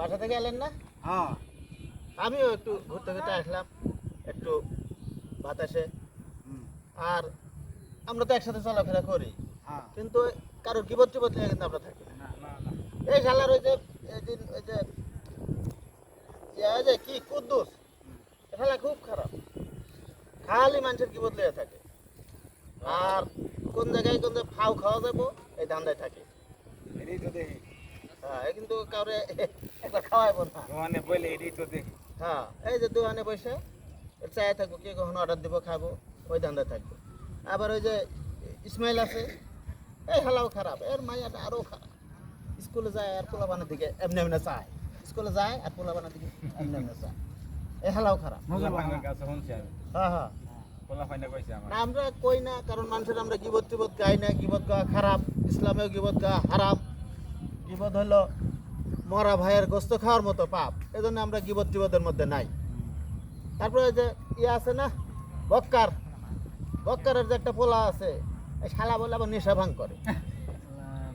বাসা থেকে এলেন না? হ্যাঁ। আমিও একটু ঘুরতে ঘুরতে আসলাম একটু বাতাসে। আর আমরা তো একসাথে চলাফেরা করি হ্যাঁ। কিন্তু কারোর কিবত টিবত নিয়ে কিন্তু আমরা থাকি এই শালার ওই যে এদিন ওই যে যে কি কুদ্দুস? শালা খুব খারাপ। খালি মানুষের কিবত লেগে থাকে। আর কোন জায়গায় কোন জায়গায় ফাউ খাওয়া যাব এই ধান্দায় থাকে। হ্যাঁ কিন্তু কাউরে একবার খাওয়াইবো না বলে এটাই তো দেখি। হ্যাঁ এই যে দোকানে বসে চায় থাকব কে কখন অর্ডার দিব খাব ওই থাকব। আবার ওই যে ইসমাইল আছে এই হালাও খারাপ এর মাইয়াটা আরও খারাপ। স্কুলে যায় আর পোলাবানের দিকে এমনি এমনি চায়। স্কুলে যায় আর পোলাবানের দিকে এমনি এমনি চায়। এই হালাও খারাপ। হ্যাঁ হ্যাঁ। আমরা। কই না কারণ মানুষের আমরা গিবত টিবত গাই না গিবত গাওয়া খারাপ ইসলামেও গিবত গাওয়া হারাম। গিবত হলো মরা ভাইয়ের গোস্ত খাওয়ার মতো পাপ। এজন্য আমরা গিবত টিবতের মধ্যে নাই। তারপরে যে ইয়ে আছে না বক্কার। বক্কারের যে একটা পোলা আছে এই শালা বলে আবার নেশা ভাঙ করে।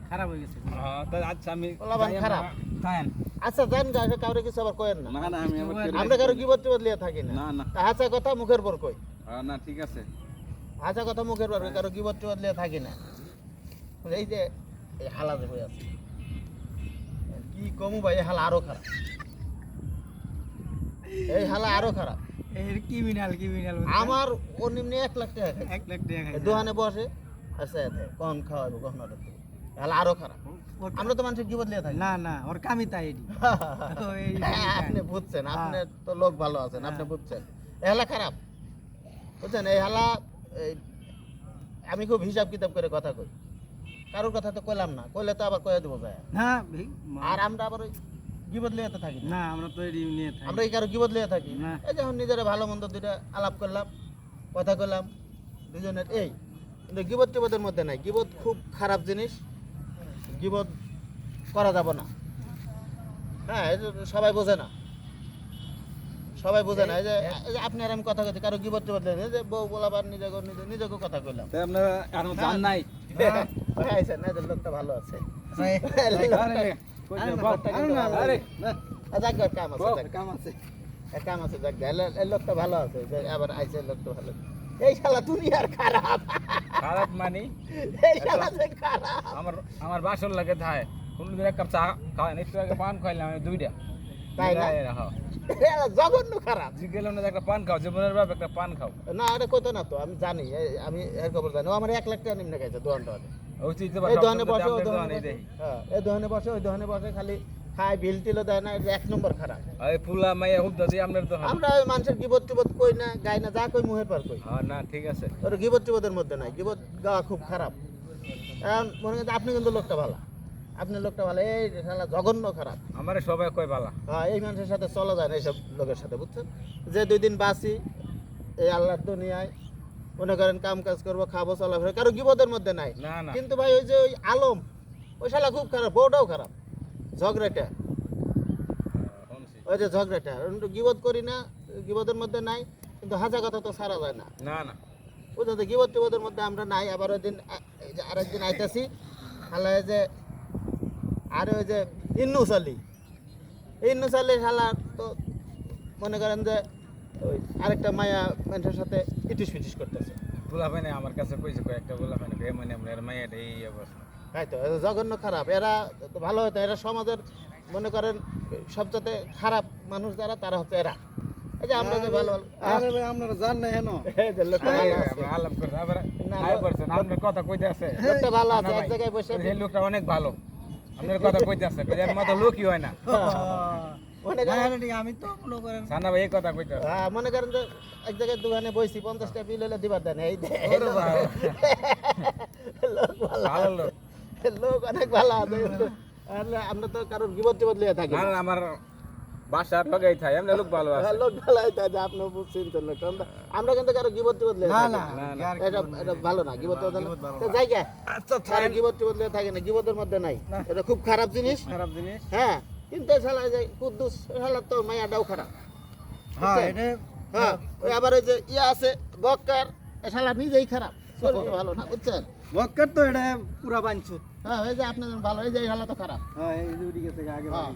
খারাপ হয়ে গেছে। আচ্ছা আমি খারাপ। আচ্ছা জান গা কাউরে কিছু আবার কয়েন না। না না আমি আমরা কারও লিয়ে থাকি না। কথা মুখের পর কই। না ঠিক আছে। কথা মুখের পর কই, কারও লিয়ে থাকি না। এই যে এই হালা যে হয়ে আছে। কি কমু ভাই হালা আরও খারাপ। এই হালা আরও খারাপ। এর ক্রিমিনাল ক্রিমিনাল আমার ও নিম্নে এক লাখ টাকা। এক লাখ টাকা। দোকানে বসে আচ্ছা কখন খাওয়াবো কখন অর্ডার দেবো। তাহলে আরও খারাপ। আমরা তো মানুষের জীবন নিয়ে থাকি। না না ওর তাই ও এই- হ্যাঁ, আপনি বুঝছেন আপনি তো লোক ভালো আছেন আপনি বুঝছেন। এই হালা খারাপ। বুঝছেন এই হালা আমি খুব হিসাব কিতাব করে কথা কই। কারোর কথা তো কইলাম না কইলে তো আবার কয়ে দেবো যায়। না ভাই, আর আমরা আবার ওই গিবত লিয়ে তো থাকি না। আমরা তো এটি নিয়ে থাকি। আমরা এই কারও গিবত লিয়ে থাকি। এই যখন নিজেরা ভালো মন্দ দুইটা আলাপ করলাম কথা কইলাম দুজনের এই কিন্তু গিবত টিবতের মধ্যে নাই। গিবত খুব খারাপ জিনিস। গিবত করা যাব না। হ্যাঁ এই সবাই বোঝে না। সবাই বোঝে না। এই যে এই আপনি আর আমি কথা কইতে কারও গিবত টিবত লিয়ে যে বউ বলাবার নিজে নিজেকে কথা কইলাম। আপনারা আর জান নাই? আইছেন না লোকটা ভালো আছে। আরে, কই আরে যা, না, বল। লোকটা কিন্তু ভালো। আরে, আছে। না, আ, যাক গে, কাম আছে কাম আছে। কাম আছে যাক গে। এলে- এই লোকটা ভালো আছে আবার আইছে লোকটা ভালো। এই শালা তুমি আর খারাপ। খারাপ মানি? এই শালা যে খারাপ। আমার আমার বাসর লাগে থায় কোনদিন এক কাপ চা খাওয়াই একটু আগে পান খাইলাম আমি দুইটা। তাই না? জঘন্য খারাপ। জিজ্ঞেস না একটা পান খাও জীবনের বাপ একটা পান খাও। না এটা কইতো না তো আমি জানি আমি এর খবর জানি। ও আমার এক লাখ টাকা নিম্নে খাইছে দোকান এই দোকানে বসে ওই দোকানে হ্যাঁ এই দোকানে বসে ওই দোকানে বসে খালি খায় বিল টিলও দেয় না এক নম্বর খারাপ। এই ফুলা মাইয়া হুক দাদি আপনার তো আমরা ওই মানুষের গিবত টিবত কই না গাই না যা কই পার কই। হ্যাঁ না ঠিক আছে। ওর গিবত টিবতের মধ্যে নাই গিবত গাওয়া খুব খারাপ। এখন মনে আপনি কিন্তু লোকটা ভালো। আপনি লোকটা ভালো এই শালা জঘন্য খারাপ। আমারে সবাই কয় বালা। হ্যাঁ এই মানুষের সাথে চলা যায় না এইসব লোকের সাথে বুঝছেন? যে দুই দিন বাসি এই আল্লাহর দুনিয়ায় মনে করেন কাম কাজ করব খাব চলাফেরা কারও গিবতের মধ্যে নাই। কিন্তু ভাই ওই যে ওই আলম ওই শালা খুব খারাপ বউটাও খারাপ। ঝগড়াটা। ওই যে ঝগড়াটা। গিবত করি না গিবতের মধ্যে নাই কিন্তু হাজা কথা তো সারা যায় না। না না। বুঝলেন তো গিবত টিবতের মধ্যে আমরা নাই আবার ওই দিন আরেকদিন আইতাছি হালায় যে আর ওই যে ইন্নুস আলী। ইন্নুস আলী শালা তো মনে করেন যে ওই আরেকটা মায়া মানুষের সাথে ইটিস পিটিস করতেছে। ফুলা পাইনে আমার কাছে কইছে কয়েকটা ফুলা পাইনে কে মানে আমার মাইয়াটা এই অবস্থা। তাই তো জঘন্য খারাপ। এরা তো ভালো হতো এরা সমাজের মনে করেন সবচেয়ে খারাপ মানুষ যারা তারা হচ্ছে এরা। এই যে আমরা যে ভালো ভালো আরে ভাই আপনারা জান না হেন? এই যে লোকটা ভালো আছে। আলাপ করে আবার না, আয় লোক- করছেন আপনার কথা কইতে আছে? লোকটা ভালো আছে না এক জায়গায় বসে এই লোকটা অনেক ভালো। আপনার কথা কইতে আছে এর মতো লোকই হয় না। মনে করেন আমি তো মনে করেন সানা ভাই কথা কইতে হ্যাঁ, মনে করেন যে এক জায়গায় দোকানে বইছি পঞ্চাশটা বিল হলে দিবার দেন এই দে। লোক ভালো। ভালো লোক। লোক অনেক ভালো আছে। আর আমরা তো কারোর বিপদ টিপদ লিয়ে থাকি না। আমার বাসার লাগাই থাকে এমনি লোক ভালো আছে। হ্যাঁ, লোক ভালো আছে যে আপনি বুঝছেন তো লোক। আমরা- কিন্তু কারও গিবত টিবত লিয়ে না না এটা এটা ভালো না গিবত গিবত তো আচ্ছা গিবত টিবত লিয়ে থাকে না গিবতের মধ্যে নাই। এটা খুব খারাপ জিনিস। খারাপ জিনিস। হ্যাঁ কিন্তু শালা যে কুদ্দুস শালা তো মায়াটাও খারাপ। হ্যাঁ হ্যাঁ ওই আবার ওই যে ইয়ে আছে বক্কার শালা নিজেই খারাপ। শরীর ভালো না বুঝছেন? বক্কার তো এটা পুরা বাঞ্চুত হ্যাঁ ওই যে আপনার ভালো এই যে এই শালা তো খারাপ। হ্যাঁ এই যে গেছে আগে হ্যাঁ।